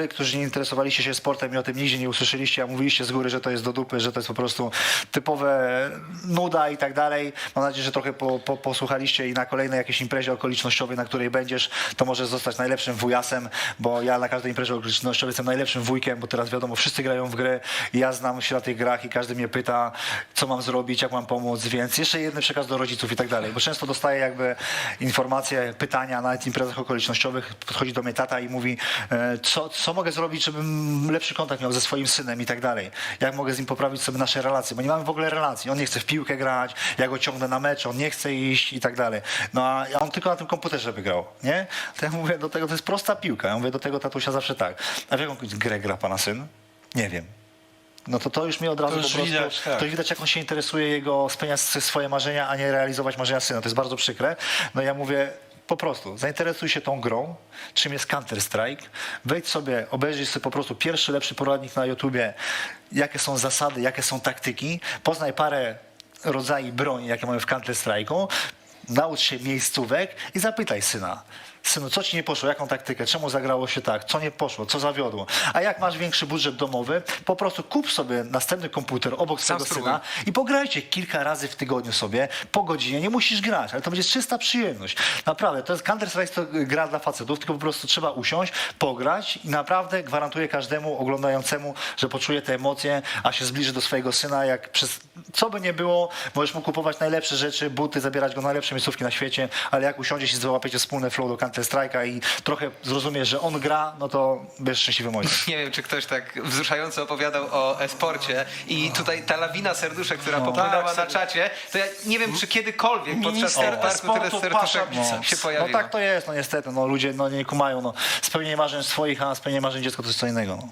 wy, którzy nie interesowaliście się sportem i o tym nigdzie nie usłyszeliście, a mówiliście z góry, że to jest do dupy, że to jest po prostu typowe nuda i tak dalej. Mam nadzieję, że trochę po, po, posłuchaliście i na kolejnej jakiejś imprezie okolicznościowej, na której będziesz, to możesz zostać najlepszym wujasem, bo ja na każdej imprezie okolicznościowej jestem najlepszym wujkiem, bo teraz wiadomo, wszyscy grają w gry ja znam się na tych grach i każdy mnie pyta, co mam zrobić, jak mam pomóc, więc jeszcze jeden przekaz do rodziców i tak dalej, bo często dostaję jakby informacje, pytania na imprezach okolicznościowych, podchodzi do mnie tata i mówi, e, co, co mogę zrobić, żebym lepszy kontakt miał ze swoim synem i tak dalej, jak mogę z nim poprawić sobie nasze relacje, bo nie mamy w ogóle relacji, on nie chce w piłkę grać, ja go ciągnę na mecz, on nie chce iść i tak dalej, no a on tylko na tym komputerze wygrał, nie? To ja mówię do tego, to jest prosta piłka, ja mówię do tego tatusia zawsze tak, a w jaką grę gra pana syn? Nie wiem. No to to już mnie od razu już po prostu, widać, tak. to widać jak on się interesuje jego spełniać swoje marzenia, a nie realizować marzenia syna. To jest bardzo przykre. No ja mówię po prostu, zainteresuj się tą grą, czym jest Counter-Strike, wejdź sobie, obejrzyj sobie po prostu pierwszy lepszy poradnik na YouTubie, jakie są zasady, jakie są taktyki, poznaj parę rodzajów broni, jakie mamy w Counter-Strike'u, naucz się miejscówek i zapytaj syna. Synu, co ci nie poszło? Jaką taktykę? Czemu zagrało się tak? Co nie poszło? Co zawiodło? A jak masz większy budżet domowy, po prostu kup sobie następny komputer obok swojego syna i pograjcie kilka razy w tygodniu sobie, po godzinie. Nie musisz grać, ale to będzie czysta przyjemność. Naprawdę, to jest Counter-Strike to gra dla facetów, tylko po prostu trzeba usiąść, pograć i naprawdę gwarantuję każdemu oglądającemu, że poczuje te emocje, a się zbliży do swojego syna, jak przez co by nie było, możesz mu kupować najlepsze rzeczy, buty, zabierać go na najlepsze miejscówki na świecie, ale jak usiądziesz i załapiecie wspólne flow do Counter-Strike'a i trochę zrozumiesz, że on gra, no to będziesz szczęśliwym ojcem. Nie wiem, czy ktoś tak wzruszająco opowiadał o e-sporcie i tutaj ta lawina serduszek, która popłynęła Tak, na czacie, to ja nie wiem, czy kiedykolwiek podczas parku tyle e-sportu serduszek Pasza Biceps. się No pojawiło. tak to jest, no niestety, no ludzie no, nie kumają, no. Spełnienie marzeń swoich, a spełnienie marzeń dziecka to jest co innego. No.